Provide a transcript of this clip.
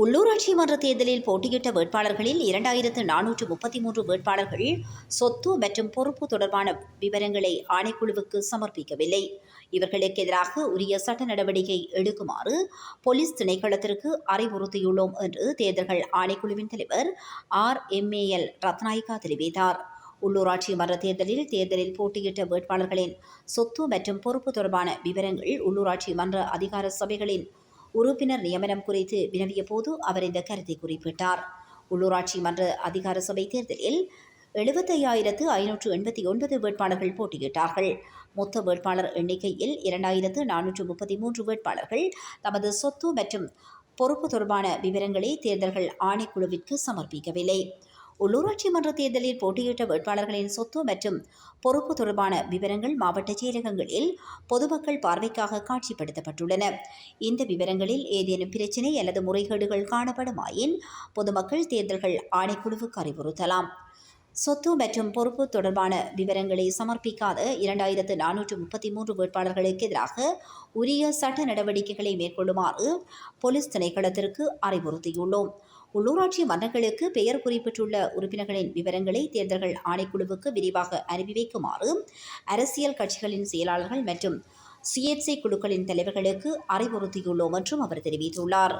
உள்ளூராட்சி மன்ற தேர்தலில் போட்டியிட்ட வேட்பாளர்களில் இரண்டாயிரத்து நானூற்று முப்பத்தி மூன்று வேட்பாளர்கள் சொத்து மற்றும் பொறுப்பு தொடர்பான விவரங்களை ஆணைக்குழுவுக்கு சமர்ப்பிக்கவில்லை. இவர்களுக்கு எதிராக உரிய சட்ட நடவடிக்கை எடுக்குமாறு போலீஸ் திணைக்களத்திற்கு அறிவுறுத்தியுள்ளோம் என்று தேர்தல்கள் ஆணைக்குழுவின் தலைவர் ஆர். எம்ஏஎல் ரத்நாயக்கா தெரிவித்தார். உள்ளூராட்சி மன்ற தேர்தலில் தேர்தலில் போட்டியிட்ட வேட்பாளர்களின் சொத்து மற்றும் பொறுப்பு தொடர்பான விவரங்கள் உள்ளூராட்சி மன்ற அதிகார சபைகளின் உறுப்பினர் நியமனம் குறித்து வினவிய போது அவர் இந்த கருத்தை குறிப்பிட்டார். உள்ளூராட்சி மன்ற அதிகார சபை தேர்தலில் எழுபத்தையாயிரத்து ஐநூற்று எண்பத்தி ஒன்பது வேட்பாளர்கள் போட்டியிட்டார்கள். மொத்த வேட்பாளர் எண்ணிக்கையில் இரண்டாயிரத்து நானூற்று முப்பத்தி மூன்று வேட்பாளர்கள் தமது சொத்து மற்றும் பொறுப்பு தொடர்பான விவரங்களை தேர்தல்கள் ஆணைக்குழுவிற்கு சமர்ப்பிக்கவில்லை. உள்ளூராட்சி மன்ற தேர்தலில் போட்டியிட்ட வேட்பாளர்களின் சொத்து மற்றும் பொறுப்பு தொடர்பான விவரங்கள் மாவட்ட செயலகங்களில் பொதுமக்கள் பார்வைக்காக காட்சிப்படுத்தப்பட்டுள்ளன. இந்த விவரங்களில் ஏதேனும் பிரச்சினை அல்லது முறைகேடுகள் காணப்படுமாயின் பொதுமக்கள் தேர்தல்கள் ஆணைக்குழுவுக்கு அறிவுறுத்தலாம். சொத்து மற்றும் பொறுப்பு தொடர்பான விவரங்களை சமர்ப்பிக்காத இரண்டாயிரத்து நானூற்று முப்பத்தி மூன்று வேட்பாளர்களுக்கு எதிராக உரிய சட்ட நடவடிக்கைகளை மேற்கொள்ளுமாறு போலீஸ் திணைக்களத்திற்கு அறிவுறுத்தியுள்ளோம். உள்ளூராட்சி மன்றங்களுக்கு பெயர் குறிப்பிட்டுள்ள உறுப்பினர்களின் விவரங்களை தேர்தல்கள் ஆணைக்குழுவுக்கு விரிவாக அனுப்பி வைக்குமாறு அரசியல் கட்சிகளின் செயலாளர்கள் மற்றும் சுயேட்சை குழுக்களின் தலைவர்களுக்கு அறிவுறுத்தியுள்ளோம் என்றும் அவர் தெரிவித்துள்ளார்.